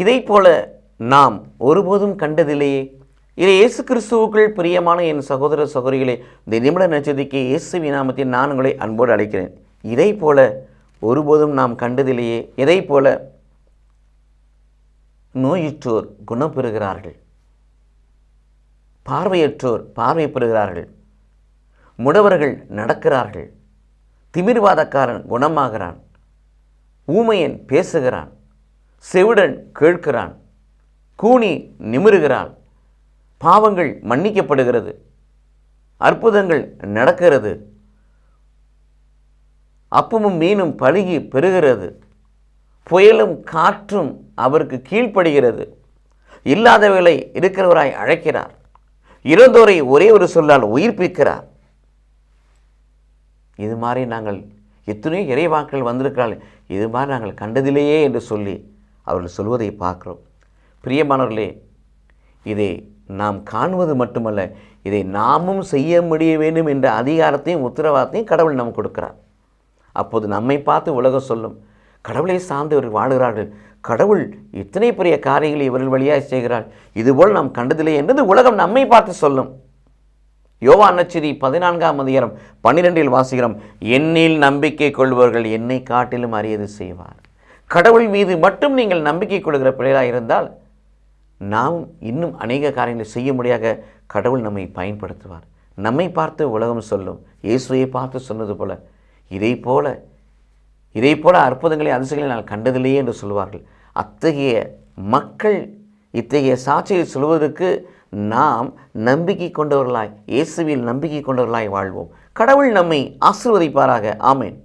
இதை போல நாம் ஒருபோதும் கண்டதில்லையே. இதை இயேசு கிறிஸ்துவுக்குள் பிரியமான என் சகோதர சகோதரிகளே இந்த நிமிட நட்சத்திரிக்கு இயேசு விநாமத்தில் நான் உங்களை அன்போடு அழைக்கிறேன். இதை போல ஒருபோதும் நாம் கண்டதில்லையே. இதை போல நோயுற்றோர் குணம் பெறுகிறார்கள் பார்வையற்றோர் பார்வை பெறுகிறார்கள் முடவர்கள் நடக்கிறார்கள். திமிர்வாதக்காரன் குணமாகிறான். ஊமையன் பேசுகிறான். செவிடன் கேட்கிறான். கூனி நிமிருகிறான் பாவங்கள் மன்னிக்கப்படுகிறது. அற்புதங்கள் நடக்கிறது. அப்பமும் மீனும் பழுகி பெறுகிறது புயலும் காற்றும் அவருக்கு கீழ்ப்படுகிறது. இல்லாதவர்களை இருக்கிறவராய் அழைக்கிறார். இறந்தோரை ஒரே ஒரு சொல்லால் உயிர்ப்பிக்கிறார். இது மாதிரி நாங்கள் எத்தனையோ இறைவாக்கள் வந்திருக்கிறாள். இது மாதிரி நாங்கள் கண்டதிலேயே என்று சொல்லி அவர்கள் சொல்வதை பார்க்கிறோம். பிரியமானவர்களே இதை நாம் காணுவது மட்டுமல்ல இதை நாமும் செய்ய முடிய வேண்டும் என்ற அதிகாரத்தையும் உத்தரவாதத்தையும் கடவுள் நமக்கு கொடுக்கிறார். அப்போது நம்மை பார்த்து உலகம் சொல்லும் கடவுளை சார்ந்து இவர்கள் வாழுகிறார்கள். கடவுள் இத்தனை பெரிய காரியங்களை இவர்கள் வழியாக செய்கிறார். இதுபோல் நாம் கண்டதில்லை என்றது உலகம் நம்மை பார்த்து சொல்லும். யோவா நச்சிரி பதினான்காம் அதிகாரம் பன்னிரெண்டில் வாசிக்கிறோம் என்னில் நம்பிக்கை கொள்பவர்கள் என்னை காட்டிலும் அரியது செய்வார். கடவுள் மீது மட்டும் நீங்கள் நம்பிக்கை கொள்கிற பிள்ளைகளாக இருந்தால் நாம் இன்னும் அநேக காரியங்களை செய்ய முடியாத கடவுள் நம்மை பயன்படுத்துவார். நம்மை பார்த்து உலகம் சொல்லும் இயேசுவை பார்த்து சொன்னது போல. இதை போல இதை போல அற்புதங்களை அதிசயங்களை நான் கண்டதில்லையே என்று சொல்வார்கள். அத்தகைய மக்கள் இத்தகைய சாட்சியை சொல்வதற்கு நாம் நம்பிக்கை கொண்டவர்களாய் இயேசுவில் நம்பிக்கை கொண்டவர்களாய் வாழ்வோம். கடவுள் நம்மை ஆசிர்வதிப்பாராக. ஆமேன்.